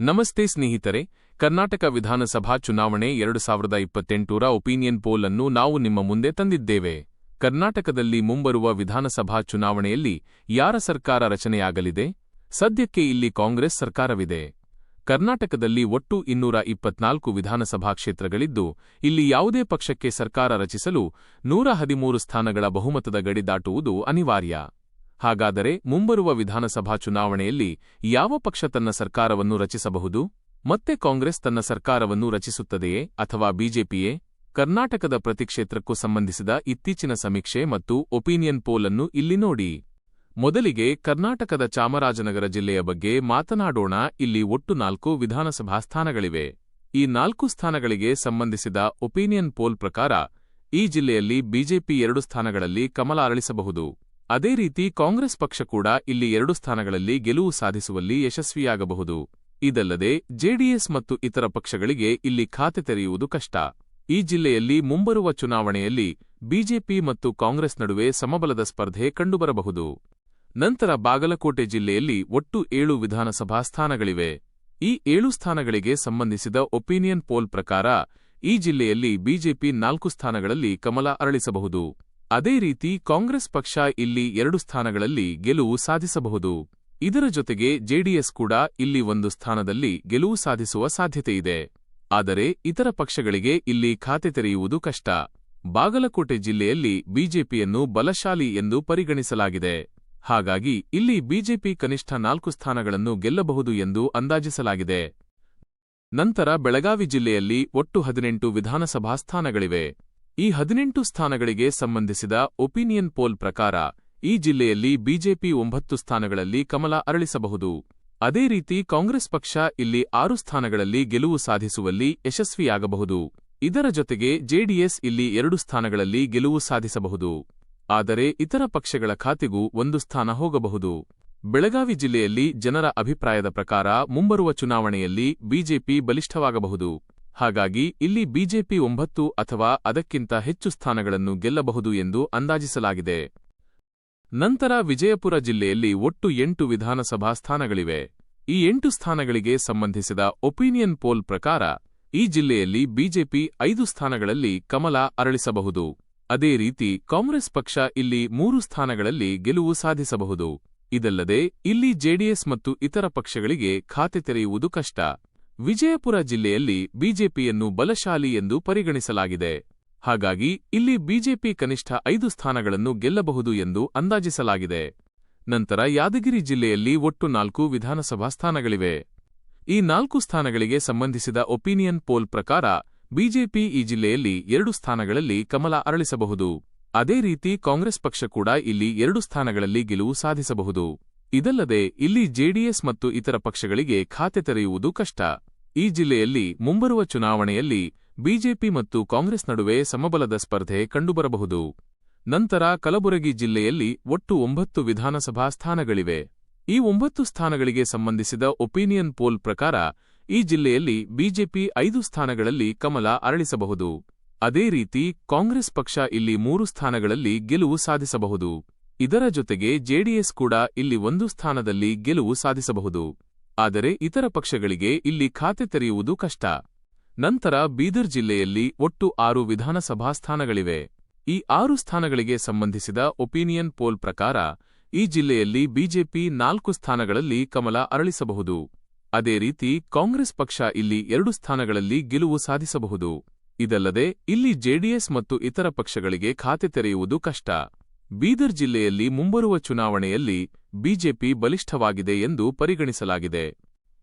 ನಮಸ್ತೆ ಸ್ನೇಹಿತರೆ, ಕರ್ನಾಟಕ ವಿಧಾನಸಭಾ ಚುನಾವಣೆ ಎರಡು ಸಾವಿರದ ಇಪ್ಪತ್ತೆಂಟರ ಒಪಿನಿಯನ್ ಪೋಲ್ ಅನ್ನು ನಾವು ನಿಮ್ಮ ಮುಂದೆ ತಂದಿದ್ದೇವೆ. ಕರ್ನಾಟಕದಲ್ಲಿ ಮುಂಬರುವ ವಿಧಾನಸಭಾ ಚುನಾವಣೆಯಲ್ಲಿ ಯಾರ ಸರ್ಕಾರ ರಚನೆಯಾಗಲಿದೆ? ಸದ್ಯಕ್ಕೆ ಇಲ್ಲಿ ಕಾಂಗ್ರೆಸ್ ಸರ್ಕಾರವಿದೆ. ಕರ್ನಾಟಕದಲ್ಲಿ ಒಟ್ಟು ಇನ್ನೂರ ಇಪ್ಪತ್ನಾಲ್ಕು ವಿಧಾನಸಭಾ ಕ್ಷೇತ್ರಗಳಿದ್ದು, ಇಲ್ಲಿ ಯಾವುದೇ ಪಕ್ಷಕ್ಕೆ ಸರ್ಕಾರ ರಚಿಸಲು ನೂರ ಹದಿಮೂರು ಸ್ಥಾನಗಳ ಬಹುಮತದ ಗಡಿ ದಾಟುವುದು ಅನಿವಾರ್ಯ. ಹಾಗಾದರೆ ಮುಂಬರುವ ವಿಧಾನಸಭಾ ಚುನಾವಣೆಯಲ್ಲಿ ಯಾವ ಪಕ್ಷ ತನ್ನ ಸರ್ಕಾರವನ್ನು ರಚಿಸಬಹುದು? ಮತ್ತೆ ಕಾಂಗ್ರೆಸ್ ತನ್ನ ಸರ್ಕಾರವನ್ನು ರಚಿಸುತ್ತದೆಯೇ ಅಥವಾ ಬಿಜೆಪಿಯೇ? ಕರ್ನಾಟಕದ ಪ್ರತಿ ಕ್ಷೇತ್ರಕ್ಕೂ ಸಂಬಂಧಿಸಿದ ಇತ್ತೀಚಿನ ಸಮೀಕ್ಷೆ ಮತ್ತು ಒಪಿನಿಯನ್ ಪೋಲ್ ಅನ್ನು ಇಲ್ಲಿ ನೋಡಿ. ಮೊದಲಿಗೆ ಕರ್ನಾಟಕದ ಚಾಮರಾಜನಗರ ಜಿಲ್ಲೆಯ ಬಗ್ಗೆ ಮಾತನಾಡೋಣ. ಇಲ್ಲಿ ಒಟ್ಟು ನಾಲ್ಕು ವಿಧಾನಸಭಾ ಸ್ಥಾನಗಳಿವೆ. ಈ ನಾಲ್ಕು ಸ್ಥಾನಗಳಿಗೆ ಸಂಬಂಧಿಸಿದ ಒಪಿನಿಯನ್ ಪೋಲ್ ಪ್ರಕಾರ ಈ ಜಿಲ್ಲೆಯಲ್ಲಿ ಬಿಜೆಪಿ ಎರಡು ಸ್ಥಾನಗಳಲ್ಲಿ ಕಮಲ ಅರಳಿಸಬಹುದು. ಅದೇ ರೀತಿ ಕಾಂಗ್ರೆಸ್ ಪಕ್ಷ ಕೂಡ ಇಲ್ಲಿ ಎರಡು ಸ್ಥಾನಗಳಲ್ಲಿ ಗೆಲುವು ಸಾಧಿಸುವಲ್ಲಿ ಯಶಸ್ವಿಯಾಗಬಹುದು. ಇದಲ್ಲದೆ, ಜೆಡಿಎಸ್ ಮತ್ತು ಇತರ ಪಕ್ಷಗಳಿಗೆ ಇಲ್ಲಿ ಖಾತೆ ತೆರೆಯುವುದು ಕಷ್ಟ. ಈ ಜಿಲ್ಲೆಯಲ್ಲಿ ಮುಂಬರುವ ಚುನಾವಣೆಯಲ್ಲಿ ಬಿಜೆಪಿ ಮತ್ತು ಕಾಂಗ್ರೆಸ್ ನಡುವೆ ಸಮಬಲದ ಸ್ಪರ್ಧೆ ಕಂಡುಬರಬಹುದು. ನಂತರ ಬಾಗಲಕೋಟೆ ಜಿಲ್ಲೆಯಲ್ಲಿ ಒಟ್ಟು ಏಳು ವಿಧಾನಸಭಾ ಸ್ಥಾನಗಳಿವೆ. ಈ ಏಳು ಸ್ಥಾನಗಳಿಗೆ ಸಂಬಂಧಿಸಿದ ಒಪಿನಿಯನ್ ಪೋಲ್ ಪ್ರಕಾರ ಈ ಜಿಲ್ಲೆಯಲ್ಲಿ ಬಿಜೆಪಿ ನಾಲ್ಕು ಸ್ಥಾನಗಳಲ್ಲಿ ಕಮಲ ಅರಳಿಸಬಹುದು. ಅದೇ ರೀತಿ ಕಾಂಗ್ರೆಸ್ ಪಕ್ಷ ಇಲ್ಲಿ ಎರಡು ಸ್ಥಾನಗಳಲ್ಲಿ ಗೆಲುವು ಸಾಧಿಸಬಹುದು. ಇದರ ಜೊತೆಗೆ ಜೆಡಿಎಸ್ ಕೂಡ ಇಲ್ಲಿ ಒಂದು ಸ್ಥಾನದಲ್ಲಿ ಗೆಲುವು ಸಾಧಿಸುವ ಸಾಧ್ಯತೆಯಿದೆ ಆದರೆ ಇತರ ಪಕ್ಷಗಳಿಗೆ ಇಲ್ಲಿ ಖಾತೆ ತೆರೆಯುವುದು ಕಷ್ಟ. ಬಾಗಲಕೋಟೆ ಜಿಲ್ಲೆಯಲ್ಲಿ ಬಿಜೆಪಿಯನ್ನು ಬಲಶಾಲಿ ಎಂದು ಪರಿಗಣಿಸಲಾಗಿದೆ. ಹಾಗಾಗಿ ಇಲ್ಲಿ ಬಿಜೆಪಿ ಕನಿಷ್ಠ ನಾಲ್ಕು ಸ್ಥಾನಗಳನ್ನು ಗೆಲ್ಲಬಹುದು ಎಂದು ಅಂದಾಜಿಸಲಾಗಿದೆ. ನಂತರ ಬೆಳಗಾವಿ ಜಿಲ್ಲೆಯಲ್ಲಿ ಒಟ್ಟು ಹದಿನೆಂಟು ವಿಧಾನಸಭಾ ಸ್ಥಾನಗಳಿವೆ. ಈ ಹದಿನೆಂಟು ಸ್ಥಾನಗಳಿಗೆ ಸಂಬಂಧಿಸಿದ ಒಪಿನಿಯನ್ ಪೋಲ್ ಪ್ರಕಾರ, ಈ ಜಿಲ್ಲೆಯಲ್ಲಿ ಬಿಜೆಪಿ ಒಂಬತ್ತು ಸ್ಥಾನಗಳಲ್ಲಿ ಕಮಲ ಅರಳಿಸಬಹುದು. ಅದೇ ರೀತಿ ಕಾಂಗ್ರೆಸ್ ಪಕ್ಷ ಇಲ್ಲಿ ಆರು ಸ್ಥಾನಗಳಲ್ಲಿ ಗೆಲುವು ಸಾಧಿಸುವಲ್ಲಿ ಯಶಸ್ವಿಯಾಗಬಹುದು. ಇದರ ಜೊತೆಗೆ ಜೆಡಿಎಸ್ ಇಲ್ಲಿ ಎರಡು ಸ್ಥಾನಗಳಲ್ಲಿ ಗೆಲುವು ಸಾಧಿಸಬಹುದು. ಆದರೆ ಇತರ ಪಕ್ಷಗಳ ಖಾತೆಗೂ ಒಂದು ಸ್ಥಾನ ಹೋಗಬಹುದು. ಬೆಳಗಾವಿ ಜಿಲ್ಲೆಯಲ್ಲಿ ಜನರ ಅಭಿಪ್ರಾಯದ ಪ್ರಕಾರ ಮುಂಬರುವ ಚುನಾವಣೆಯಲ್ಲಿ ಬಿಜೆಪಿ ಬಲಿಷ್ಠವಾಗಬಹುದು. ಹಾಗಾಗಿ ಇಲ್ಲಿ ಬಿಜೆಪಿ ಒಂಬತ್ತು ಅಥವಾ ಅದಕ್ಕಿಂತ ಹೆಚ್ಚು ಸ್ಥಾನಗಳನ್ನು ಗೆಲ್ಲಬಹುದು ಎಂದು ಅಂದಾಜಿಸಲಾಗಿದೆ. ನಂತರ ವಿಜಯಪುರ ಜಿಲ್ಲೆಯಲ್ಲಿ ಒಟ್ಟು ಎಂಟು ವಿಧಾನಸಭಾ ಸ್ಥಾನಗಳಿವೆ. ಈ ಎಂಟು ಸ್ಥಾನಗಳಿಗೆ ಸಂಬಂಧಿಸಿದ ಒಪಿನಿಯನ್ ಪೋಲ್ ಪ್ರಕಾರ ಈ ಜಿಲ್ಲೆಯಲ್ಲಿ ಬಿಜೆಪಿ ಐದು ಸ್ಥಾನಗಳಲ್ಲಿ ಕಮಲ ಅರಳಿಸಬಹುದು. ಅದೇ ರೀತಿ ಕಾಂಗ್ರೆಸ್ ಪಕ್ಷ ಇಲ್ಲಿ ಮೂರು ಸ್ಥಾನಗಳಲ್ಲಿ ಗೆಲುವು ಸಾಧಿಸಬಹುದು. ಇದಲ್ಲದೆ ಇಲ್ಲಿ ಜೆಡಿಎಸ್ ಮತ್ತು ಇತರ ಪಕ್ಷಗಳಿಗೆ ಖಾತೆ ತೆರೆಯುವುದು ಕಷ್ಟ. ವಿಜಯಪುರ ಜಿಲ್ಲೆಯಲ್ಲಿ ಬಿಜೆಪಿಯನ್ನು ಬಲಶಾಲಿ ಎಂದು ಪರಿಗಣಿಸಲಾಗಿದೆ. ಹಾಗಾಗಿ ಇಲ್ಲಿ ಬಿಜೆಪಿ ಕನಿಷ್ಠ ಐದು ಸ್ಥಾನಗಳನ್ನು ಗೆಲ್ಲಬಹುದು ಎಂದು ಅಂದಾಜಿಸಲಾಗಿದೆ. ನಂತರ ಯಾದಗಿರಿ ಜಿಲ್ಲೆಯಲ್ಲಿ ಒಟ್ಟು ನಾಲ್ಕು ವಿಧಾನಸಭಾ ಸ್ಥಾನಗಳಿವೆ. ಈ ನಾಲ್ಕು ಸ್ಥಾನಗಳಿಗೆ ಸಂಬಂಧಿಸಿದ ಒಪಿನಿಯನ್ ಪೋಲ್ ಪ್ರಕಾರ ಬಿಜೆಪಿ ಈ ಜಿಲ್ಲೆಯಲ್ಲಿ ಎರಡು ಸ್ಥಾನಗಳಲ್ಲಿ ಕಮಲ ಅರಳಿಸಬಹುದು. ಅದೇ ರೀತಿ ಕಾಂಗ್ರೆಸ್ ಪಕ್ಷ ಕೂಡ ಇಲ್ಲಿ ಎರಡು ಸ್ಥಾನಗಳಲ್ಲಿ ಗೆಲುವು ಸಾಧಿಸಬಹುದು. ಇದಲ್ಲದೆ ಇಲ್ಲಿ ಜೆಡಿಎಸ್ ಮತ್ತು ಇತರ ಪಕ್ಷಗಳಿಗೆ ಖಾತೆ ತೆರೆಯುವುದು ಕಷ್ಟ. ಈ ಜಿಲ್ಲೆಯಲ್ಲಿ ಮುಂಬರುವ ಚುನಾವಣೆಯಲ್ಲಿ ಬಿಜೆಪಿ ಮತ್ತು ಕಾಂಗ್ರೆಸ್ ನಡುವೆ ಸಮಬಲದ ಸ್ಪರ್ಧೆ ಕಂಡುಬರಬಹುದು. ನಂತರ ಕಲಬುರಗಿ ಜಿಲ್ಲೆಯಲ್ಲಿ ಒಟ್ಟು ಒಂಬತ್ತು ವಿಧಾನಸಭಾ ಸ್ಥಾನಗಳಿವೆ. ಈ ಒಂಬತ್ತು ಸ್ಥಾನಗಳಿಗೆ ಸಂಬಂಧಿಸಿದ ಒಪಿನಿಯನ್ ಪೋಲ್ ಪ್ರಕಾರ ಈ ಜಿಲ್ಲೆಯಲ್ಲಿ ಬಿಜೆಪಿ ಐದು ಸ್ಥಾನಗಳಲ್ಲಿ ಕಮಲ ಅರಳಿಸಬಹುದು. ಅದೇ ರೀತಿ ಕಾಂಗ್ರೆಸ್ ಪಕ್ಷ ಇಲ್ಲಿ ಮೂರು ಸ್ಥಾನಗಳಲ್ಲಿ ಗೆಲುವು ಸಾಧಿಸಬಹುದು. ಇದರ ಜೊತೆಗೆ ಜೆಡಿಎಸ್ ಕೂಡ ಇಲ್ಲಿ ಒಂದು ಸ್ಥಾನದಲ್ಲಿ ಗೆಲುವು ಸಾಧಿಸಬಹುದು. ಆದರೆ ಇತರ ಪಕ್ಷಗಳಿಗೆ ಇಲ್ಲಿ ಖಾತೆ ತೆರೆಯುವುದು ಕಷ್ಟ. ನಂತರ ಬೀದರ್ ಜಿಲ್ಲೆಯಲ್ಲಿ ಒಟ್ಟು ಆರು ವಿಧಾನಸಭಾ ಸ್ಥಾನಗಳಿವೆ. ಈ ಆರು ಸ್ಥಾನಗಳಿಗೆ ಸಂಬಂಧಿಸಿದ ಒಪಿನಿಯನ್ ಪೋಲ್ ಪ್ರಕಾರ ಈ ಜಿಲ್ಲೆಯಲ್ಲಿ ಬಿಜೆಪಿ ನಾಲ್ಕು ಸ್ಥಾನಗಳಲ್ಲಿ ಕಮಲ ಅರಳಿಸಬಹುದು. ಅದೇ ರೀತಿ ಕಾಂಗ್ರೆಸ್ ಪಕ್ಷ ಇಲ್ಲಿ ಎರಡು ಸ್ಥಾನಗಳಲ್ಲಿ ಗೆಲುವು ಸಾಧಿಸಬಹುದು. ಇದಲ್ಲದೆ ಇಲ್ಲಿ ಜೆಡಿಎಸ್ ಮತ್ತು ಇತರ ಪಕ್ಷಗಳಿಗೆ ಖಾತೆ ತೆರೆಯುವುದು ಕಷ್ಟ. ಬೀದರ್ ಜಿಲ್ಲೆಯಲ್ಲಿ ಮುಂಬರುವ ಚುನಾವಣೆಯಲ್ಲಿ ಬಿಜೆಪಿ ಬಲಿಷ್ಠವಾಗಿದೆ ಎಂದು ಪರಿಗಣಿಸಲಾಗಿದೆ.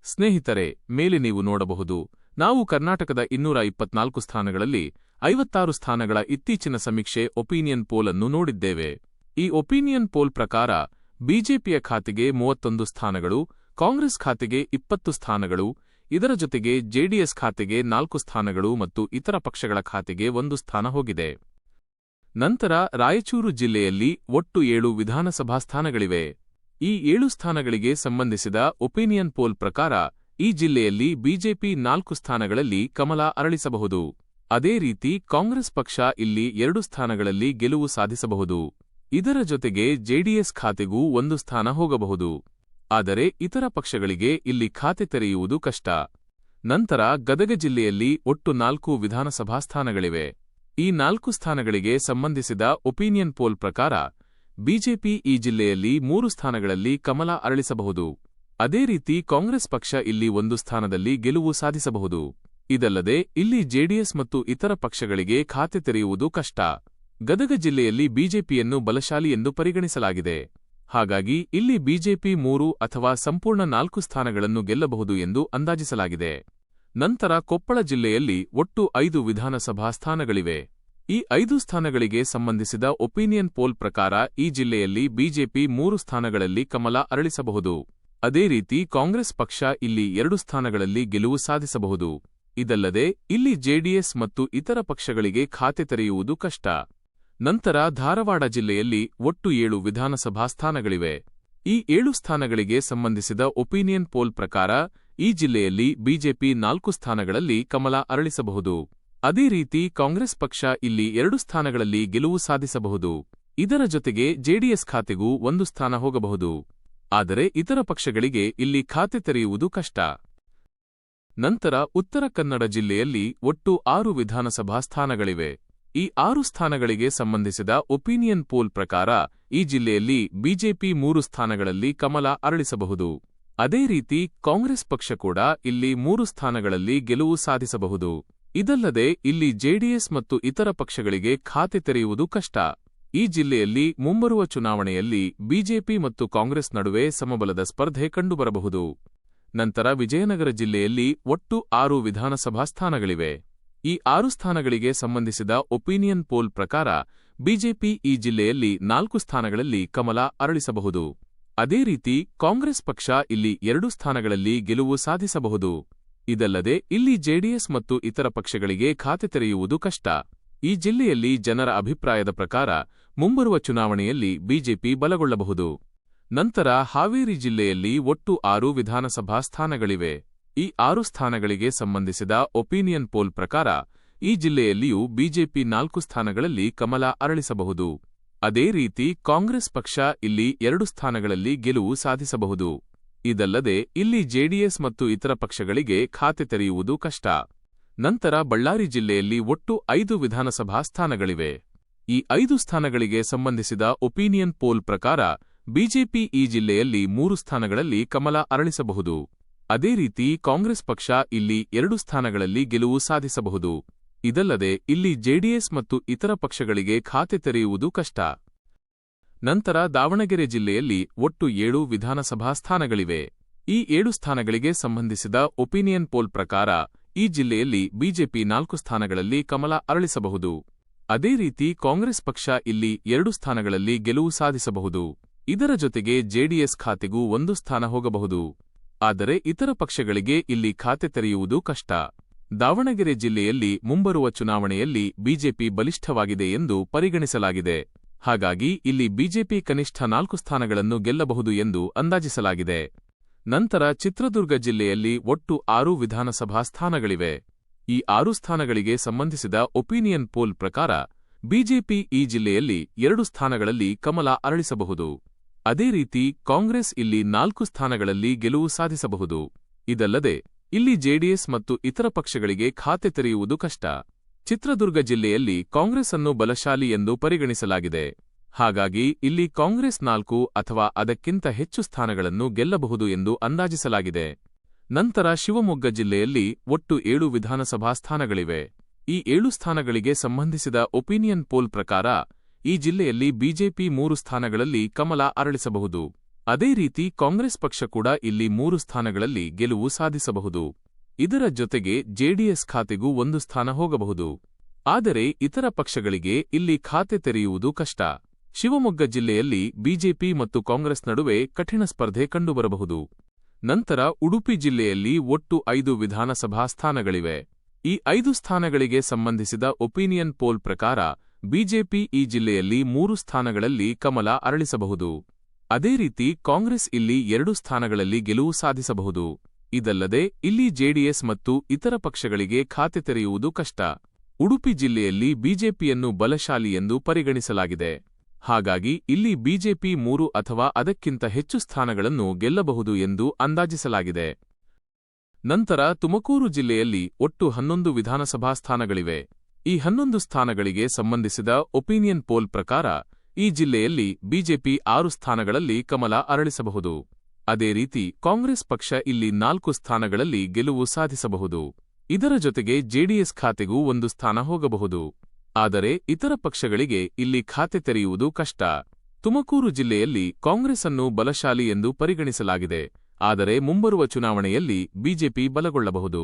ಸ್ನೇಹಿತರೆ, ಮೇಲೆ ನೀವು ನೋಡಬಹುದು, ನಾವು ಕರ್ನಾಟಕದ ಇನ್ನೂರ ಇಪ್ಪತ್ನಾಲ್ಕು ಸ್ಥಾನಗಳಲ್ಲಿ ಐವತ್ತಾರು ಸ್ಥಾನಗಳ ಇತ್ತೀಚಿನ ಸಮೀಕ್ಷೆ ಒಪಿನಿಯನ್ ಪೋಲ್ ಅನ್ನು ನೋಡಿದ್ದೇವೆ. ಈ ಒಪಿನಿಯನ್ ಪೋಲ್ ಪ್ರಕಾರ, ಬಿಜೆಪಿಯ ಖಾತೆಗೆ ಮೂವತ್ತೊಂದು ಸ್ಥಾನಗಳು, ಕಾಂಗ್ರೆಸ್ ಖಾತೆಗೆ ಇಪ್ಪತ್ತು ಸ್ಥಾನಗಳು, ಇದರ ಜೊತೆಗೆ ಜೆಡಿಎಸ್ ಖಾತೆಗೆ ನಾಲ್ಕು ಸ್ಥಾನಗಳು ಮತ್ತು ಇತರ ಪಕ್ಷಗಳ ಖಾತೆಗೆ ಒಂದು ಸ್ಥಾನ ಹೋಗಿದೆ. ನಂತರ ರಾಯಚೂರು ಜಿಲ್ಲೆಯಲ್ಲಿ ಒಟ್ಟು ಏಳು ವಿಧಾನಸಭಾ ಸ್ಥಾನಗಳಿವೆ. ಈ ಏಳು ಸ್ಥಾನಗಳಿಗೆ ಸಂಬಂಧಿಸಿದ ಒಪಿನಿಯನ್ ಪೋಲ್ ಪ್ರಕಾರ ಈ ಜಿಲ್ಲೆಯಲ್ಲಿ ಬಿಜೆಪಿ ನಾಲ್ಕು ಸ್ಥಾನಗಳಲ್ಲಿ ಕಮಲ ಅರಳಿಸಬಹುದು. ಅದೇ ರೀತಿ ಕಾಂಗ್ರೆಸ್ ಪಕ್ಷ ಇಲ್ಲಿ ಎರಡು ಸ್ಥಾನಗಳಲ್ಲಿ ಗೆಲುವು ಸಾಧಿಸಬಹುದು. ಇದರ ಜೊತೆಗೆ ಜೆಡಿಎಸ್ ಖಾತೆಗೂ ಒಂದು ಸ್ಥಾನ ಹೋಗಬಹುದು. ಆದರೆ ಇತರ ಪಕ್ಷಗಳಿಗೆ ಇಲ್ಲಿ ಖಾತೆ ತೆರೆಯುವುದು ಕಷ್ಟ. ನಂತರ ಗದಗ ಜಿಲ್ಲೆಯಲ್ಲಿ ಒಟ್ಟು ನಾಲ್ಕು ವಿಧಾನಸಭಾ ಸ್ಥಾನಗಳಿವೆ. ಈ ನಾಲ್ಕು ಸ್ಥಾನಗಳಿಗೆ ಸಂಬಂಧಿಸಿದ ಒಪಿನಿಯನ್ ಪೋಲ್ ಪ್ರಕಾರ, ಬಿಜೆಪಿ ಈ ಜಿಲ್ಲೆಯಲ್ಲಿ ಮೂರು ಸ್ಥಾನಗಳಲ್ಲಿ ಕಮಲ ಅರಳಿಸಬಹುದು. ಅದೇ ರೀತಿ ಕಾಂಗ್ರೆಸ್ ಪಕ್ಷ ಇಲ್ಲಿ ಒಂದು ಸ್ಥಾನದಲ್ಲಿ ಗೆಲುವು ಸಾಧಿಸಬಹುದು. ಇದಲ್ಲದೆ, ಇಲ್ಲಿ ಜೆಡಿಎಸ್ ಮತ್ತು ಇತರ ಪಕ್ಷಗಳಿಗೆ ಖಾತೆ ತೆರೆಯುವುದು ಕಷ್ಟ. ಗದಗ ಜಿಲ್ಲೆಯಲ್ಲಿ ಬಿಜೆಪಿಯನ್ನು ಬಲಶಾಲಿ ಎಂದು ಪರಿಗಣಿಸಲಾಗಿದೆ. ಹಾಗಾಗಿ, ಇಲ್ಲಿ ಬಿಜೆಪಿ ಮೂರು ಅಥವಾ ಸಂಪೂರ್ಣ ನಾಲ್ಕು ಸ್ಥಾನಗಳನ್ನು ಗೆಲ್ಲಬಹುದು ಎಂದು ಅಂದಾಜಿಸಲಾಗಿದೆ. ನಂತರ ಕೊಪ್ಪಳ ಜಿಲ್ಲೆಯಲ್ಲಿ ಒಟ್ಟು ಐದು ವಿಧಾನಸಭಾ ಸ್ಥಾನಗಳಿವೆ. ಈ ಐದು ಸ್ಥಾನಗಳಿಗೆ ಸಂಬಂಧಿಸಿದ ಒಪಿನಿಯನ್ ಪೋಲ್ ಪ್ರಕಾರ ಈ ಜಿಲ್ಲೆಯಲ್ಲಿ ಬಿಜೆಪಿ ಮೂರು ಸ್ಥಾನಗಳಲ್ಲಿ ಕಮಲ ಅರಳಿಸಬಹುದು. ಅದೇ ರೀತಿ ಕಾಂಗ್ರೆಸ್ ಪಕ್ಷ ಇಲ್ಲಿ ಎರಡು ಸ್ಥಾನಗಳಲ್ಲಿ ಗೆಲುವು ಸಾಧಿಸಬಹುದು. ಇದಲ್ಲದೆ, ಇಲ್ಲಿ ಜೆಡಿಎಸ್ ಮತ್ತು ಇತರ ಪಕ್ಷಗಳಿಗೆ ಖಾತೆ ತೆರೆಯುವುದು ಕಷ್ಟ. ನಂತರ ಧಾರವಾಡ ಜಿಲ್ಲೆಯಲ್ಲಿ ಒಟ್ಟು ಏಳು ವಿಧಾನಸಭಾ ಸ್ಥಾನಗಳಿವೆ. ಈ ಏಳು ಸ್ಥಾನಗಳಿಗೆ ಸಂಬಂಧಿಸಿದ ಒಪಿನಿಯನ್ ಪೋಲ್ ಪ್ರಕಾರ ಈ ಜಿಲ್ಲೆಯಲ್ಲಿ ಬಿಜೆಪಿ ನಾಲ್ಕು ಸ್ಥಾನಗಳಲ್ಲಿ ಕಮಲ ಅರಳಿಸಬಹುದು. ಅದೇ ರೀತಿ ಕಾಂಗ್ರೆಸ್ ಪಕ್ಷ ಇಲ್ಲಿ ಎರಡು ಸ್ಥಾನಗಳಲ್ಲಿ ಗೆಲುವು ಸಾಧಿಸಬಹುದು. ಇದರ ಜೊತೆಗೆ ಜೆಡಿಎಸ್ ಖಾತೆಗೂ ಒಂದು ಸ್ಥಾನ ಹೋಗಬಹುದು. ಆದರೆ ಇತರ ಪಕ್ಷಗಳಿಗೆ ಇಲ್ಲಿ ಖಾತೆ ತೆರೆಯುವುದು ಕಷ್ಟ. ನಂತರ ಉತ್ತರ ಕನ್ನಡ ಜಿಲ್ಲೆಯಲ್ಲಿ ಒಟ್ಟು ಆರು ವಿಧಾನಸಭಾ ಸ್ಥಾನಗಳಿವೆ. ಈ ಆರು ಸ್ಥಾನಗಳಿಗೆ ಸಂಬಂಧಿಸಿದ ಒಪಿನಿಯನ್ ಪೋಲ್ ಪ್ರಕಾರ ಈ ಜಿಲ್ಲೆಯಲ್ಲಿ ಬಿಜೆಪಿ ಮೂರು ಸ್ಥಾನಗಳಲ್ಲಿ ಕಮಲ ಅರಳಿಸಬಹುದು. ಅದೇ ರೀತಿ ಕಾಂಗ್ರೆಸ್ ಪಕ್ಷ ಕೂಡ ಇಲ್ಲಿ ಮೂರು ಸ್ಥಾನಗಳಲ್ಲಿ ಗೆಲುವು ಸಾಧಿಸಬಹುದು. ಇದಲ್ಲದೆ ಇಲ್ಲಿ ಜೆಡಿಎಸ್ ಮತ್ತು ಇತರ ಪಕ್ಷಗಳಿಗೆ ಖಾತೆ ತೆರೆಯುವುದು ಕಷ್ಟ. ಈ ಜಿಲ್ಲೆಯಲ್ಲಿ ಮುಂಬರುವ ಚುನಾವಣೆಯಲ್ಲಿ ಬಿಜೆಪಿ ಮತ್ತು ಕಾಂಗ್ರೆಸ್ ನಡುವೆ ಸಮಬಲದ ಸ್ಪರ್ಧೆ ಕಂಡುಬರಬಹುದು. ನಂತರ ವಿಜಯನಗರ ಜಿಲ್ಲೆಯಲ್ಲಿ ಒಟ್ಟು ಆರು ವಿಧಾನಸಭಾ ಸ್ಥಾನಗಳಿವೆ. ಈ ಆರು ಸ್ಥಾನಗಳಿಗೆ ಸಂಬಂಧಿಸಿದ ಒಪಿನಿಯನ್ ಪೋಲ್ ಪ್ರಕಾರ ಬಿಜೆಪಿ ಈ ಜಿಲ್ಲೆಯಲ್ಲಿ ನಾಲ್ಕು ಸ್ಥಾನಗಳಲ್ಲಿ ಕಮಲ ಅರಳಿಸಬಹುದು. ಅದೇ ರೀತಿ ಕಾಂಗ್ರೆಸ್ ಪಕ್ಷ ಇಲ್ಲಿ ಎರಡು ಸ್ಥಾನಗಳಲ್ಲಿ ಗೆಲುವು ಸಾಧಿಸಬಹುದು. ಇದಲ್ಲದೆ ಇಲ್ಲಿ ಜೆಡಿಎಸ್ ಮತ್ತು ಇತರ ಪಕ್ಷಗಳಿಗೆ ಖಾತೆ ತೆರೆಯುವುದು ಕಷ್ಟ. ಈ ಜಿಲ್ಲೆಯಲ್ಲಿ ಜನರ ಅಭಿಪ್ರಾಯದ ಪ್ರಕಾರ ಮುಂಬರುವ ಚುನಾವಣೆಯಲ್ಲಿ ಬಿಜೆಪಿ ಬಲಗೊಳ್ಳಬಹುದು. ನಂತರ ಹಾವೇರಿ ಜಿಲ್ಲೆಯಲ್ಲಿ ಒಟ್ಟು ಆರು ವಿಧಾನಸಭಾ ಸ್ಥಾನಗಳಿವೆ. ಈ ಆರು ಸ್ಥಾನಗಳಿಗೆ ಸಂಬಂಧಿಸಿದ ಒಪಿನಿಯನ್ ಪೋಲ್ ಪ್ರಕಾರ ಈ ಜಿಲ್ಲೆಯಲ್ಲಿಯೂ ಬಿಜೆಪಿ ನಾಲ್ಕು ಸ್ಥಾನಗಳಲ್ಲಿ ಕಮಲ ಅರಳಿಸಬಹುದು. ಅದೇ ರೀತಿ ಕಾಂಗ್ರೆಸ್ ಪಕ್ಷ ಇಲ್ಲಿ ಎರಡು ಸ್ಥಾನಗಳಲ್ಲಿ ಗೆಲುವು ಸಾಧಿಸಬಹುದು. ಇದಲ್ಲದೆ ಇಲ್ಲಿ ಜೆಡಿಎಸ್ ಮತ್ತು ಇತರ ಪಕ್ಷಗಳಿಗೆ ಖಾತೆ ತೆರೆಯುವುದು ಕಷ್ಟ. ನಂತರ ಬಳ್ಳಾರಿ ಜಿಲ್ಲೆಯಲ್ಲಿ ಒಟ್ಟು ಐದು ವಿಧಾನಸಭಾ ಸ್ಥಾನಗಳಿವೆ. ಈ ಐದು ಸ್ಥಾನಗಳಿಗೆ ಸಂಬಂಧಿಸಿದ ಒಪಿನಿಯನ್ ಪೋಲ್ ಪ್ರಕಾರ ಬಿಜೆಪಿ ಈ ಜಿಲ್ಲೆಯಲ್ಲಿ ಮೂರು ಸ್ಥಾನಗಳಲ್ಲಿ ಕಮಲ ಅರಳಿಸಬಹುದು. ಅದೇ ರೀತಿ ಕಾಂಗ್ರೆಸ್ ಪಕ್ಷ ಇಲ್ಲಿ ಎರಡು ಸ್ಥಾನಗಳಲ್ಲಿ ಗೆಲುವು ಸಾಧಿಸಬಹುದು. ಇದಲ್ಲದೆ ಇಲ್ಲಿ ಜೆಡಿಎಸ್ ಮತ್ತು ಇತರ ಪಕ್ಷಗಳಿಗೆ ಖಾತೆ ತೆರೆಯುವುದು ಕಷ್ಟ. ನಂತರ ದಾವಣಗೆರೆ ಜಿಲ್ಲೆಯಲ್ಲಿ ಒಟ್ಟು ಏಳು ವಿಧಾನಸಭಾ ಸ್ಥಾನಗಳಿವೆ. ಈ ಏಳು ಸ್ಥಾನಗಳಿಗೆ ಸಂಬಂಧಿಸಿದ ಒಪಿನಿಯನ್ ಪೋಲ್ ಪ್ರಕಾರ ಈ ಜಿಲ್ಲೆಯಲ್ಲಿ ಬಿಜೆಪಿ ನಾಲ್ಕು ಸ್ಥಾನಗಳಲ್ಲಿ ಕಮಲ ಅರಳಿಸಬಹುದು. ಅದೇ ರೀತಿ ಕಾಂಗ್ರೆಸ್ ಪಕ್ಷ ಇಲ್ಲಿ ಎರಡು ಸ್ಥಾನಗಳಲ್ಲಿ ಗೆಲುವು ಸಾಧಿಸಬಹುದು. ಇದರ ಜೊತೆಗೆ ಜೆಡಿಎಸ್ ಖಾತೆಗೂ ಒಂದು ಸ್ಥಾನ ಹೋಗಬಹುದು. ಆದರೆ ಇತರ ಪಕ್ಷಗಳಿಗೆ ಇಲ್ಲಿ ಖಾತೆ ತೆರೆಯುವುದು ಕಷ್ಟ. ದಾವಣಗೆರೆ ಜಿಲ್ಲೆಯಲ್ಲಿ ಮುಂಬರುವ ಚುನಾವಣೆಯಲ್ಲಿ ಬಿಜೆಪಿ ಬಲಿಷ್ಠವಾಗಿದೆ ಎಂದು ಪರಿಗಣಿಸಲಾಗಿದೆ. ಹಾಗಾಗಿ ಇಲ್ಲಿ ಬಿಜೆಪಿ ಕನಿಷ್ಠ ನಾಲ್ಕು ಸ್ಥಾನಗಳನ್ನು ಗೆಲ್ಲಬಹುದು ಎಂದು ಅಂದಾಜಿಸಲಾಗಿದೆ. ನಂತರ ಚಿತ್ರದುರ್ಗ ಜಿಲ್ಲೆಯಲ್ಲಿ ಒಟ್ಟು ಆರು ವಿಧಾನಸಭಾ ಸ್ಥಾನಗಳಿವೆ. ಈ ಆರು ಸ್ಥಾನಗಳಿಗೆ ಸಂಬಂಧಿಸಿದ ಒಪಿನಿಯನ್ ಪೋಲ್ ಪ್ರಕಾರ ಬಿಜೆಪಿ ಈ ಜಿಲ್ಲೆಯಲ್ಲಿ ಎರಡು ಸ್ಥಾನಗಳಲ್ಲಿ ಕಮಲ ಅರಳಿಸಬಹುದು. ಅದೇ ರೀತಿ ಕಾಂಗ್ರೆಸ್ ಇಲ್ಲಿ ನಾಲ್ಕು ಸ್ಥಾನಗಳಲ್ಲಿ ಗೆಲುವು ಸಾಧಿಸಬಹುದು. ಇದಲ್ಲದೆ ಇಲ್ಲಿ ಜೆಡಿಎಸ್ ಮತ್ತು ಇತರ ಪಕ್ಷಗಳಿಗೆ ಖಾತೆ ತೆರೆಯುವುದು ಕಷ್ಟ. ಚಿತ್ರದುರ್ಗ ಜಿಲ್ಲೆಯಲ್ಲಿ ಕಾಂಗ್ರೆಸ್ ಅನ್ನು ಬಲಶಾಲಿ ಎಂದು ಪರಿಗಣಿಸಲಾಗಿದೆ. ಹಾಗಾಗಿ ಇಲ್ಲಿ ಕಾಂಗ್ರೆಸ್ ನಾಲ್ಕು ಅಥವಾ ಅದಕ್ಕಿಂತ ಹೆಚ್ಚು ಸ್ಥಾನಗಳನ್ನು ಗೆಲ್ಲಬಹುದು ಎಂದು ಅಂದಾಜಿಸಲಾಗಿದೆ. ನಂತರ ಶಿವಮೊಗ್ಗ ಜಿಲ್ಲೆಯಲ್ಲಿ ಒಟ್ಟು ಏಳು ವಿಧಾನಸಭಾ ಸ್ಥಾನಗಳಿವೆ. ಈ ಏಳು ಸ್ಥಾನಗಳಿಗೆ ಸಂಬಂಧಿಸಿದ ಒಪಿನಿಯನ್ ಪೋಲ್ ಪ್ರಕಾರ ಈ ಜಿಲ್ಲೆಯಲ್ಲಿ ಬಿಜೆಪಿ ಮೂರು ಸ್ಥಾನಗಳಲ್ಲಿ ಕಮಲ ಅರಳಿಸಬಹುದು. ಅದೇ ರೀತಿ ಕಾಂಗ್ರೆಸ್ ಪಕ್ಷ ಕೂಡ ಇಲ್ಲಿ ಮೂರು ಸ್ಥಾನಗಳಲ್ಲಿ ಗೆಲುವು ಸಾಧಿಸಬಹುದು. ಇದರ ಜೊತೆಗೆ ಜೆಡಿಎಸ್ ಖಾತೆಗೂ ಒಂದು ಸ್ಥಾನ ಹೋಗಬಹುದು. ಆದರೆ ಇತರ ಪಕ್ಷಗಳಿಗೆ ಇಲ್ಲಿ ಖಾತೆ ತೆರೆಯುವುದು ಕಷ್ಟ. ಶಿವಮೊಗ್ಗ ಜಿಲ್ಲೆಯಲ್ಲಿ ಬಿಜೆಪಿ ಮತ್ತು ಕಾಂಗ್ರೆಸ್ ನಡುವೆ ಕಠಿಣ ಸ್ಪರ್ಧೆ ಕಂಡುಬರಬಹುದು. ನಂತರ ಉಡುಪಿ ಜಿಲ್ಲೆಯಲ್ಲಿ ಒಟ್ಟು ಐದು ವಿಧಾನಸಭಾ ಸ್ಥಾನಗಳಿವೆ. ಈ ಐದು ಸ್ಥಾನಗಳಿಗೆ ಸಂಬಂಧಿಸಿದ ಒಪಿನಿಯನ್ ಪೋಲ್ ಪ್ರಕಾರ ಬಿಜೆಪಿ ಈ ಜಿಲ್ಲೆಯಲ್ಲಿ ಮೂರು ಸ್ಥಾನಗಳಲ್ಲಿ ಕಮಲ ಅರಳಿಸಬಹುದು. ಅದೇ ರೀತಿ ಕಾಂಗ್ರೆಸ್ ಇಲ್ಲಿ ಎರಡು ಸ್ಥಾನಗಳಲ್ಲಿ ಗೆಲುವು ಸಾಧಿಸಬಹುದು. ಇದಲ್ಲದೆ, ಇಲ್ಲಿ ಜೆಡಿಎಸ್ ಮತ್ತು ಇತರ ಪಕ್ಷಗಳಿಗೆ ಖಾತೆ ತೆರೆಯುವುದು ಕಷ್ಟ. ಉಡುಪಿ ಜಿಲ್ಲೆಯಲ್ಲಿ ಬಿಜೆಪಿಯನ್ನು ಬಲಶಾಲಿ ಎಂದು ಪರಿಗಣಿಸಲಾಗಿದೆ. ಹಾಗಾಗಿ, ಇಲ್ಲಿ ಬಿಜೆಪಿ ಮೂರು ಅಥವಾ ಅದಕ್ಕಿಂತ ಹೆಚ್ಚು ಸ್ಥಾನಗಳನ್ನು ಗೆಲ್ಲಬಹುದು ಎಂದು ಅಂದಾಜಿಸಲಾಗಿದೆ. ನಂತರ ತುಮಕೂರು ಜಿಲ್ಲೆಯಲ್ಲಿ ಒಟ್ಟು ಹನ್ನೊಂದು ವಿಧಾನಸಭಾ ಸ್ಥಾನಗಳಿವೆ. ಈ ಹನ್ನೊಂದು ಸ್ಥಾನಗಳಿಗೆ ಸಂಬಂಧಿಸಿದ ಒಪಿನಿಯನ್ ಪೋಲ್ ಪ್ರಕಾರ ಈ ಜಿಲ್ಲೆಯಲ್ಲಿ ಬಿಜೆಪಿ ಆರು ಸ್ಥಾನಗಳಲ್ಲಿ ಕಮಲ ಅರಳಿಸಬಹುದು. ಅದೇ ರೀತಿ ಕಾಂಗ್ರೆಸ್ ಪಕ್ಷ ಇಲ್ಲಿ ನಾಲ್ಕು ಸ್ಥಾನಗಳಲ್ಲಿ ಗೆಲುವು ಸಾಧಿಸಬಹುದು. ಇದರ ಜೊತೆಗೆ ಜೆಡಿಎಸ್ ಖಾತೆಗೂ ಒಂದು ಸ್ಥಾನ ಹೋಗಬಹುದು. ಆದರೆ ಇತರ ಪಕ್ಷಗಳಿಗೆ ಇಲ್ಲಿ ಖಾತೆ ತೆರೆಯುವುದು ಕಷ್ಟ. ತುಮಕೂರು ಜಿಲ್ಲೆಯಲ್ಲಿ ಕಾಂಗ್ರೆಸ್ ಅನ್ನು ಬಲಶಾಲಿ ಎಂದು ಪರಿಗಣಿಸಲಾಗಿದೆ. ಆದರೆ ಮುಂಬರುವ ಚುನಾವಣೆಯಲ್ಲಿ ಬಿಜೆಪಿ ಬಲಗೊಳ್ಳಬಹುದು.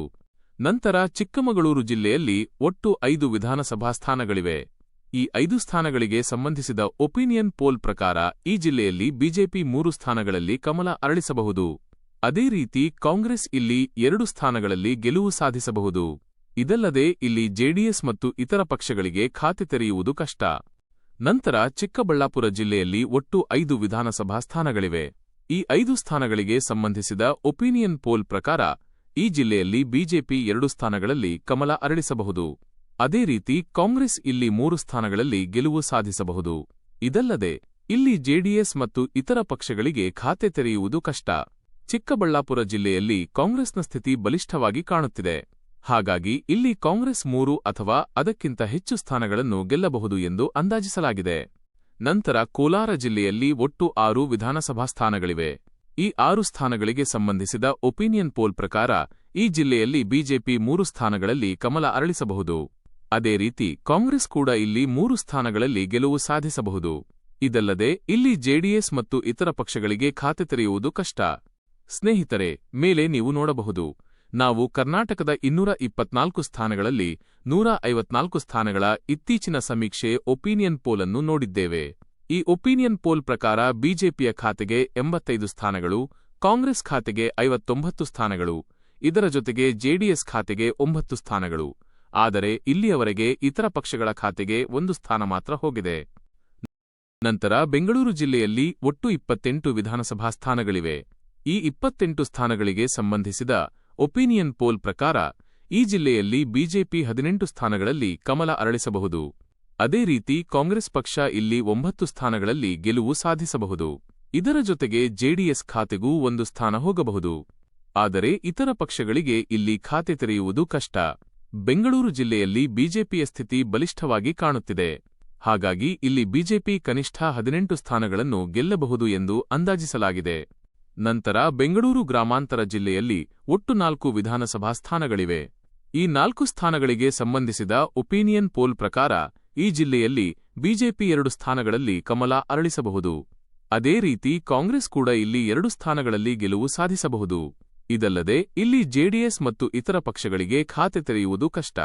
ನಂತರ ಚಿಕ್ಕಮಗಳೂರು ಜಿಲ್ಲೆಯಲ್ಲಿ ಒಟ್ಟು ಐದು ವಿಧಾನಸಭಾ ಸ್ಥಾನಗಳಿವೆ. ಈ ಐದು ಸ್ಥಾನಗಳಿಗೆ ಸಂಬಂಧಿಸಿದ ಒಪಿನಿಯನ್ ಪೋಲ್ ಪ್ರಕಾರ ಈ ಜಿಲ್ಲೆಯಲ್ಲಿ ಬಿಜೆಪಿ ಮೂರು ಸ್ಥಾನಗಳಲ್ಲಿ ಕಮಲ ಅರಳಿಸಬಹುದು. ಅದೇ ರೀತಿ ಕಾಂಗ್ರೆಸ್ ಇಲ್ಲಿ ಎರಡು ಸ್ಥಾನಗಳಲ್ಲಿ ಗೆಲುವು ಸಾಧಿಸಬಹುದು. ಇದಲ್ಲದೆ ಇಲ್ಲಿ ಜೆಡಿಎಸ್ ಮತ್ತು ಇತರ ಪಕ್ಷಗಳಿಗೆ ಖಾತೆ ತೆರೆಯುವುದು ಕಷ್ಟ. ನಂತರ ಚಿಕ್ಕಬಳ್ಳಾಪುರ ಜಿಲ್ಲೆಯಲ್ಲಿ ಒಟ್ಟು ಐದು ವಿಧಾನಸಭಾ ಸ್ಥಾನಗಳಿವೆ. ಈ ಐದು ಸ್ಥಾನಗಳಿಗೆ ಸಂಬಂಧಿಸಿದ ಒಪಿನಿಯನ್ ಪೋಲ್ ಪ್ರಕಾರ ಈ ಜಿಲ್ಲೆಯಲ್ಲಿ ಬಿಜೆಪಿ ಎರಡು ಸ್ಥಾನಗಳಲ್ಲಿ ಕಮಲ ಅರಳಿಸಬಹುದು. ಅದೇ ರೀತಿ ಕಾಂಗ್ರೆಸ್ ಇಲ್ಲಿ ಮೂರು ಸ್ಥಾನಗಳಲ್ಲಿ ಗೆಲುವು ಸಾಧಿಸಬಹುದು. ಇದಲ್ಲದೆ, ಇಲ್ಲಿ ಜೆಡಿಎಸ್ ಮತ್ತು ಇತರ ಪಕ್ಷಗಳಿಗೆ ಖಾತೆ ತೆರೆಯುವುದು ಕಷ್ಟ. ಚಿಕ್ಕಬಳ್ಳಾಪುರ ಜಿಲ್ಲೆಯಲ್ಲಿ ಕಾಂಗ್ರೆಸ್ನ ಸ್ಥಿತಿ ಬಲಿಷ್ಠವಾಗಿ ಕಾಣುತ್ತಿದೆ. ಹಾಗಾಗಿ ಇಲ್ಲಿ ಕಾಂಗ್ರೆಸ್ ಮೂರು ಅಥವಾ ಅದಕ್ಕಿಂತ ಹೆಚ್ಚು ಸ್ಥಾನಗಳನ್ನು ಗೆಲ್ಲಬಹುದು ಎಂದು ಅಂದಾಜಿಸಲಾಗಿದೆ. ನಂತರ ಕೋಲಾರ ಜಿಲ್ಲೆಯಲ್ಲಿ ಒಟ್ಟು ಆರು ವಿಧಾನಸಭಾ ಸ್ಥಾನಗಳಿವೆ. ಈ ಆರು ಸ್ಥಾನಗಳಿಗೆ ಸಂಬಂಧಿಸಿದ ಒಪಿನಿಯನ್ ಪೋಲ್ ಪ್ರಕಾರ ಈ ಜಿಲ್ಲೆಯಲ್ಲಿ ಬಿಜೆಪಿ ಮೂರು ಸ್ಥಾನಗಳಲ್ಲಿ ಕಮಲ ಅರಳಿಸಬಹುದು. ಅದೇ ರೀತಿ ಕಾಂಗ್ರೆಸ್ ಕೂಡ ಇಲ್ಲಿ ಮೂರು ಸ್ಥಾನಗಳಲ್ಲಿ ಗೆಲುವು ಸಾಧಿಸಬಹುದು. ಇದಲ್ಲದೆ, ಇಲ್ಲಿ ಜೆಡಿಎಸ್ ಮತ್ತು ಇತರ ಪಕ್ಷಗಳಿಗೆ ಖಾತೆ ತೆರೆಯುವುದು ಕಷ್ಟ. ಸ್ನೇಹಿತರೆ, ಮೇಲೆ ನೀವು ನೋಡಬಹುದು. ನಾವು ಕರ್ನಾಟಕದ ಇನ್ನೂರ ಇಪ್ಪತ್ನಾಲ್ಕು ಸ್ಥಾನಗಳಲ್ಲಿ ನೂರ ಐವತ್ನಾಲ್ಕು ಸ್ಥಾನಗಳ ಇತ್ತೀಚಿನ ಸಮೀಕ್ಷೆ ಒಪಿನಿಯನ್ ಪೋಲ್ ಅನ್ನು ನೋಡಿದ್ದೇವೆ. ಈ ಒಪಿನಿಯನ್ ಪೋಲ್ ಪ್ರಕಾರ ಬಿಜೆಪಿಯ ಖಾತೆಗೆ ಎಂಬತ್ತೈದು ಸ್ಥಾನಗಳು, ಕಾಂಗ್ರೆಸ್ ಖಾತೆಗೆ ಐವತ್ತೊಂಬತ್ತು ಸ್ಥಾನಗಳು, ಇದರ ಜೊತೆಗೆ ಜೆಡಿಎಸ್ ಖಾತೆಗೆ ಒಂಬತ್ತು ಸ್ಥಾನಗಳು. ಆದರೆ ಇಲ್ಲಿಯವರೆಗೆ ಇತರ ಪಕ್ಷಗಳ ಖಾತೆಗೆ ಒಂದು ಸ್ಥಾನ ಮಾತ್ರ ಹೋಗಿದೆ. ನಂತರ ಬೆಂಗಳೂರು ಜಿಲ್ಲೆಯಲ್ಲಿ ಒಟ್ಟು ಇಪ್ಪತ್ತೆಂಟು ವಿಧಾನಸಭಾ ಸ್ಥಾನಗಳಿವೆ. ಈ ಇಪ್ಪತ್ತೆಂಟು ಸ್ಥಾನಗಳಿಗೆ ಸಂಬಂಧಿಸಿದ ಒಪಿನಿಯನ್ ಪೋಲ್ ಪ್ರಕಾರ ಈ ಜಿಲ್ಲೆಯಲ್ಲಿ ಬಿಜೆಪಿ ಹದಿನೆಂಟು ಸ್ಥಾನಗಳಲ್ಲಿ ಕಮಲ ಅರಳಿಸಬಹುದು. ಅದೇ ರೀತಿ ಕಾಂಗ್ರೆಸ್ ಪಕ್ಷ ಇಲ್ಲಿ ಒಂಬತ್ತು ಸ್ಥಾನಗಳಲ್ಲಿ ಗೆಲುವು ಸಾಧಿಸಬಹುದು. ಇದರ ಜೊತೆಗೆ ಜೆಡಿಎಸ್ ಖಾತೆಗೂ ಒಂದು ಸ್ಥಾನ ಹೋಗಬಹುದು. ಆದರೆ ಇತರ ಪಕ್ಷಗಳಿಗೆ ಇಲ್ಲಿ ಖಾತೆ ತೆರೆಯುವುದು ಕಷ್ಟ. ಬೆಂಗಳೂರು ಜಿಲ್ಲೆಯಲ್ಲಿ ಬಿಜೆಪಿಯ ಸ್ಥಿತಿ ಬಲಿಷ್ಠವಾಗಿ ಕಾಣುತ್ತಿದೆ. ಹಾಗಾಗಿ ಇಲ್ಲಿ ಬಿಜೆಪಿ ಕನಿಷ್ಠ ಹದಿನೆಂಟು ಸ್ಥಾನಗಳನ್ನು ಗೆಲ್ಲಬಹುದು ಎಂದು ಅಂದಾಜಿಸಲಾಗಿದೆ. ನಂತರ ಬೆಂಗಳೂರು ಗ್ರಾಮಾಂತರ ಜಿಲ್ಲೆಯಲ್ಲಿ ಒಟ್ಟು ನಾಲ್ಕು ವಿಧಾನಸಭಾ ಸ್ಥಾನಗಳಿವೆ. ಈ ನಾಲ್ಕು ಸ್ಥಾನಗಳಿಗೆ ಸಂಬಂಧಿಸಿದ ಒಪಿನಿಯನ್ ಪೋಲ್ ಪ್ರಕಾರ ಈ ಜಿಲ್ಲೆಯಲ್ಲಿ ಬಿಜೆಪಿ ಎರಡು ಸ್ಥಾನಗಳಲ್ಲಿ ಕಮಲ ಅರಳಿಸಬಹುದು. ಅದೇ ರೀತಿ ಕಾಂಗ್ರೆಸ್ ಕೂಡ ಇಲ್ಲಿ ಎರಡು ಸ್ಥಾನಗಳಲ್ಲಿ ಗೆಲುವು ಸಾಧಿಸಬಹುದು. ಇದಲ್ಲದೆ ಇಲ್ಲಿ ಜೆಡಿಎಸ್ ಮತ್ತು ಇತರ ಪಕ್ಷಗಳಿಗೆ ಖಾತೆ ತೆರೆಯುವುದು ಕಷ್ಟ.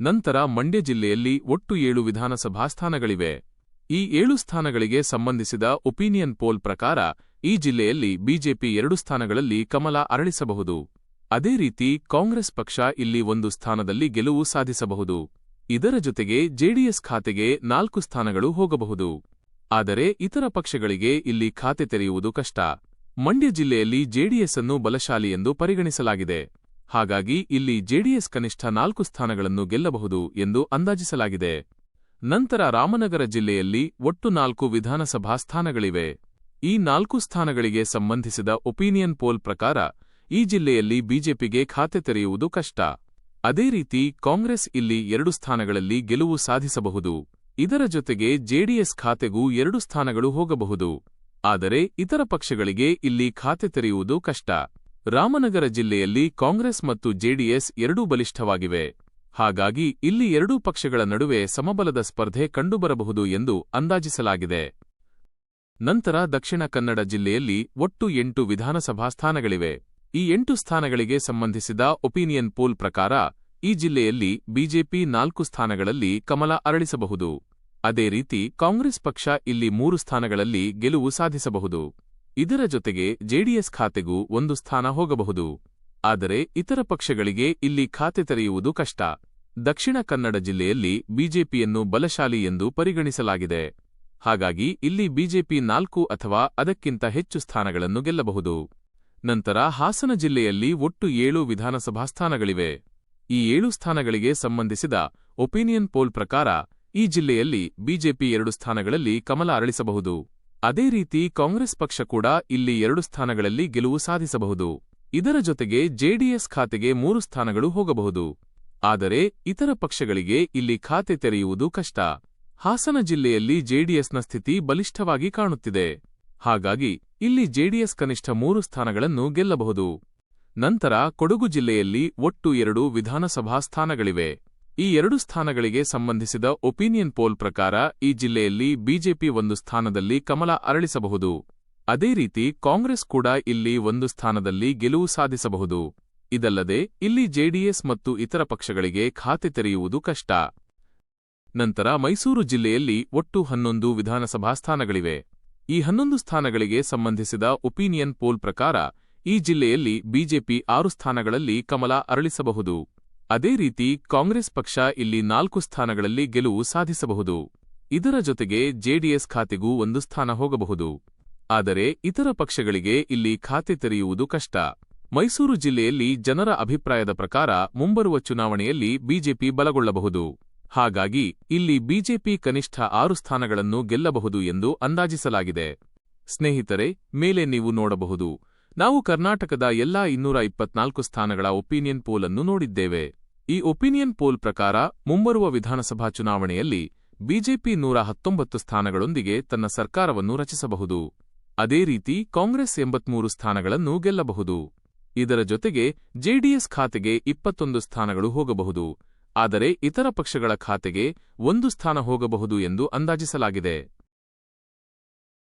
ನಂತರ ಮಂಡ್ಯ ಜಿಲ್ಲೆಯಲ್ಲಿ ಒಟ್ಟು ಏಳು ವಿಧಾನಸಭಾ ಸ್ಥಾನಗಳಿವೆ. ಈ ಏಳು ಸ್ಥಾನಗಳಿಗೆ ಸಂಬಂಧಿಸಿದ ಒಪಿನಿಯನ್ ಪೋಲ್ ಪ್ರಕಾರ ಈ ಜಿಲ್ಲೆಯಲ್ಲಿ ಬಿಜೆಪಿ ಎರಡು ಸ್ಥಾನಗಳಲ್ಲಿ ಕಮಲ ಅರಳಿಸಬಹುದು. ಅದೇ ರೀತಿ ಕಾಂಗ್ರೆಸ್ ಪಕ್ಷ ಇಲ್ಲಿ ಒಂದು ಸ್ಥಾನದಲ್ಲಿ ಗೆಲುವು ಸಾಧಿಸಬಹುದು. ಇದರ ಜೊತೆಗೆ ಜೆಡಿಎಸ್ ಖಾತೆಗೆ ನಾಲ್ಕು ಸ್ಥಾನಗಳು ಹೋಗಬಹುದು. ಆದರೆ ಇತರ ಪಕ್ಷಗಳಿಗೆ ಇಲ್ಲಿ ಖಾತೆ ತೆರೆಯುವುದು ಕಷ್ಟ. ಮಂಡ್ಯ ಜಿಲ್ಲೆಯಲ್ಲಿ ಜೆಡಿಎಸ್ ಅನ್ನು ಬಲಶಾಲಿ ಎಂದು ಪರಿಗಣಿಸಲಾಗಿದೆ. ಹಾಗಾಗಿ ಇಲ್ಲಿ ಜೆಡಿಎಸ್ ಕನಿಷ್ಠ ನಾಲ್ಕು ಸ್ಥಾನಗಳನ್ನು ಗೆಲ್ಲಬಹುದು ಎಂದು ಅಂದಾಜಿಸಲಾಗಿದೆ. ನಂತರ ರಾಮನಗರ ಜಿಲ್ಲೆಯಲ್ಲಿ ಒಟ್ಟು ನಾಲ್ಕು ವಿಧಾನಸಭಾ ಸ್ಥಾನಗಳಿವೆ. ಈ ನಾಲ್ಕು ಸ್ಥಾನಗಳಿಗೆ ಸಂಬಂಧಿಸಿದ ಒಪಿನಿಯನ್ ಪೋಲ್ ಪ್ರಕಾರ ಈ ಜಿಲ್ಲೆಯಲ್ಲಿ ಬಿಜೆಪಿಗೆ ಖಾತೆ ತೆರೆಯುವುದು ಕಷ್ಟ. ಅದೇ ರೀತಿ ಕಾಂಗ್ರೆಸ್ ಇಲ್ಲಿ ಎರಡು ಸ್ಥಾನಗಳಲ್ಲಿ ಗೆಲುವು ಸಾಧಿಸಬಹುದು. ಇದರ ಜೊತೆಗೆ ಜೆಡಿಎಸ್ ಖಾತೆಗೂ ಎರಡು ಸ್ಥಾನಗಳು ಹೋಗಬಹುದು. ಆದರೆ ಇತರ ಪಕ್ಷಗಳಿಗೆ ಇಲ್ಲಿ ಖಾತೆ ತೆರೆಯುವುದು ಕಷ್ಟ. ರಾಮನಗರ ಜಿಲ್ಲೆಯಲ್ಲಿ ಕಾಂಗ್ರೆಸ್ ಮತ್ತು ಜೆಡಿಎಸ್ ಎರಡೂ ಬಲಿಷ್ಠವಾಗಿವೆ. ಹಾಗಾಗಿ ಇಲ್ಲಿ ಎರಡೂ ಪಕ್ಷಗಳ ನಡುವೆ ಸಮಬಲದ ಸ್ಪರ್ಧೆ ಕಂಡುಬರಬಹುದು ಎಂದು ಅಂದಾಜಿಸಲಾಗಿದೆ. ನಂತರ ದಕ್ಷಿಣ ಕನ್ನಡ ಜಿಲ್ಲೆಯಲ್ಲಿ ಒಟ್ಟು ಎಂಟು ವಿಧಾನಸಭಾ ಸ್ಥಾನಗಳಿವೆ. ಈ ಎಂಟು ಸ್ಥಾನಗಳಿಗೆ ಸಂಬಂಧಿಸಿದ ಒಪಿನಿಯನ್ ಪೋಲ್ ಪ್ರಕಾರ ಈ ಜಿಲ್ಲೆಯಲ್ಲಿ ಬಿಜೆಪಿ ನಾಲ್ಕು ಸ್ಥಾನಗಳಲ್ಲಿ ಕಮಲ ಅರಳಿಸಬಹುದು. ಅದೇ ರೀತಿ ಕಾಂಗ್ರೆಸ್ ಪಕ್ಷ ಇಲ್ಲಿ ಮೂರು ಸ್ಥಾನಗಳಲ್ಲಿ ಗೆಲುವು ಸಾಧಿಸಬಹುದು. ಇದರ ಜೊತೆಗೆ ಜೆಡಿಎಸ್ ಖಾತೆಗೂ ಒಂದು ಸ್ಥಾನ ಹೋಗಬಹುದು. ಆದರೆ ಇತರ ಪಕ್ಷಗಳಿಗೆ ಇಲ್ಲಿ ಖಾತೆ ತೆರೆಯುವುದು ಕಷ್ಟ. ದಕ್ಷಿಣ ಕನ್ನಡ ಜಿಲ್ಲೆಯಲ್ಲಿ ಬಿಜೆಪಿಯನ್ನು ಬಲಶಾಲಿ ಎಂದು ಪರಿಗಣಿಸಲಾಗಿದೆ. ಹಾಗಾಗಿ ಇಲ್ಲಿ ಬಿಜೆಪಿ ನಾಲ್ಕು ಅಥವಾ ಅದಕ್ಕಿಂತ ಹೆಚ್ಚು ಸ್ಥಾನಗಳನ್ನು ಗೆಲ್ಲಬಹುದು. ನಂತರ ಹಾಸನ ಜಿಲ್ಲೆಯಲ್ಲಿ ಒಟ್ಟು ಏಳು ವಿಧಾನಸಭಾ ಸ್ಥಾನಗಳಿವೆ. ಈ ಏಳು ಸ್ಥಾನಗಳಿಗೆ ಸಂಬಂಧಿಸಿದ ಒಪಿನಿಯನ್ ಪೋಲ್ ಪ್ರಕಾರ ಈ ಜಿಲ್ಲೆಯಲ್ಲಿ ಬಿಜೆಪಿ ಎರಡು ಸ್ಥಾನಗಳಲ್ಲಿ ಕಮಲ ಅರಳಿಸಬಹುದು. ಅದೇ ರೀತಿ ಕಾಂಗ್ರೆಸ್ ಪಕ್ಷ ಕೂಡ ಇಲ್ಲಿ ಎರಡು ಸ್ಥಾನಗಳಲ್ಲಿ ಗೆಲುವು ಸಾಧಿಸಬಹುದು. ಇದರ ಜೊತೆಗೆ ಜೆಡಿಎಸ್ ಖಾತೆಗೆ ಮೂರು ಸ್ಥಾನಗಳು ಹೋಗಬಹುದು. ಆದರೆ ಇತರ ಪಕ್ಷಗಳಿಗೆ ಇಲ್ಲಿ ಖಾತೆ ತೆರೆಯುವುದು ಕಷ್ಟ. ಹಾಸನ ಜಿಲ್ಲೆಯಲ್ಲಿ ಜೆಡಿಎಸ್ನ ಸ್ಥಿತಿ ಬಲಿಷ್ಠವಾಗಿ ಕಾಣುತ್ತಿದೆ. ಹಾಗಾಗಿ ಇಲ್ಲಿ ಜೆಡಿಎಸ್ ಕನಿಷ್ಠ ಮೂರು ಸ್ಥಾನಗಳನ್ನು ಗೆಲ್ಲಬಹುದು. ನಂತರ ಕೊಡಗು ಜಿಲ್ಲೆಯಲ್ಲಿ ಒಟ್ಟು ಎರಡು ವಿಧಾನಸಭಾ ಸ್ಥಾನಗಳಿವೆ. ಈ ಎರಡು ಸ್ಥಾನಗಳಿಗೆ ಸಂಬಂಧಿಸಿದ ಒಪಿನಿಯನ್ ಪೋಲ್ ಪ್ರಕಾರ ಈ ಜಿಲ್ಲೆಯಲ್ಲಿ ಬಿಜೆಪಿ ಒಂದು ಸ್ಥಾನದಲ್ಲಿ ಕಮಲ ಅರಳಿಸಬಹುದು. ಅದೇ ರೀತಿ ಕಾಂಗ್ರೆಸ್ ಕೂಡ ಇಲ್ಲಿ ಒಂದು ಸ್ಥಾನದಲ್ಲಿ ಗೆಲುವು ಸಾಧಿಸಬಹುದು. ಇದಲ್ಲದೆ ಇಲ್ಲಿ ಜೆಡಿಎಸ್ ಮತ್ತು ಇತರ ಪಕ್ಷಗಳಿಗೆ ಖಾತೆ ತೆರೆಯುವುದು ಕಷ್ಟ. ನಂತರ ಮೈಸೂರು ಜಿಲ್ಲೆಯಲ್ಲಿ ಒಟ್ಟು ಹನ್ನೊಂದು ವಿಧಾನಸಭಾ ಸ್ಥಾನಗಳಿವೆ. ಈ ಹನ್ನೊಂದು ಸ್ಥಾನಗಳಿಗೆ ಸಂಬಂಧಿಸಿದ ಒಪಿನಿಯನ್ ಪೋಲ್ ಪ್ರಕಾರ ಈ ಜಿಲ್ಲೆಯಲ್ಲಿ ಬಿಜೆಪಿ ಆರು ಸ್ಥಾನಗಳಲ್ಲಿ ಕಮಲ ಅರಳಿಸಬಹುದು. ಅದೇ ರೀತಿ ಕಾಂಗ್ರೆಸ್ ಪಕ್ಷ ಇಲ್ಲಿ ನಾಲ್ಕು ಸ್ಥಾನಗಳಲ್ಲಿ ಗೆಲುವು ಸಾಧಿಸಬಹುದು. ಇದರ ಜೊತೆಗೆ ಜೆಡಿಎಸ್ ಖಾತೆಗೂ ಒಂದು ಸ್ಥಾನ ಹೋಗಬಹುದು. ಆದರೆ ಇತರ ಪಕ್ಷಗಳಿಗೆ ಇಲ್ಲಿ ಖಾತೆ ತೆರೆಯುವುದು ಕಷ್ಟ. ಮೈಸೂರು ಜಿಲ್ಲೆಯಲ್ಲಿ ಜನರ ಅಭಿಪ್ರಾಯದ ಪ್ರಕಾರ ಮುಂಬರುವ ಚುನಾವಣೆಯಲ್ಲಿ ಬಿಜೆಪಿ ಬಲಗೊಳ್ಳಬಹುದು. ಹಾಗಾಗಿ ಇಲ್ಲಿ ಬಿಜೆಪಿ ಕನಿಷ್ಠ ಆರು ಸ್ಥಾನಗಳನ್ನು ಗೆಲ್ಲಬಹುದು ಎಂದು ಅಂದಾಜಿಸಲಾಗಿದೆ. ಸ್ನೇಹಿತರೆ, ಮೇಲೆ ನೀವು ನೋಡಬಹುದು. ನಾವು ಕರ್ನಾಟಕದ ಎಲ್ಲಾ ಇನ್ನೂರ ಇಪ್ಪತ್ನಾಲ್ಕು ಸ್ಥಾನಗಳ ಒಪಿನಿಯನ್ ಪೋಲ್ ಅನ್ನು ನೋಡಿದ್ದೇವೆ. ಈ ಒಪಿನಿಯನ್ ಪೋಲ್ ಪ್ರಕಾರ ಮುಂಬರುವ ವಿಧಾನಸಭಾ ಚುನಾವಣೆಯಲ್ಲಿ ಬಿಜೆಪಿ ನೂರ ಹತ್ತೊಂಬತ್ತು ಸ್ಥಾನಗಳೊಂದಿಗೆ ತನ್ನ ಸರ್ಕಾರವನ್ನು ರಚಿಸಬಹುದು. ಅದೇ ರೀತಿ ಕಾಂಗ್ರೆಸ್ ಎಂಬತ್ಮೂರು ಸ್ಥಾನಗಳನ್ನು ಗೆಲ್ಲಬಹುದು. ಇದರ ಜೊತೆಗೆ ಜೆಡಿಎಸ್ ಖಾತೆಗೆ ಇಪ್ಪತ್ತೊಂದು ಸ್ಥಾನಗಳು ಹೋಗಬಹುದು. ಆದರೆ ಇತರ ಪಕ್ಷಗಳ ಖಾತೆಗೆ ಒಂದು ಸ್ಥಾನ ಹೋಗಬಹುದು ಎಂದು ಅಂದಾಜಿಸಲಾಗಿದೆ.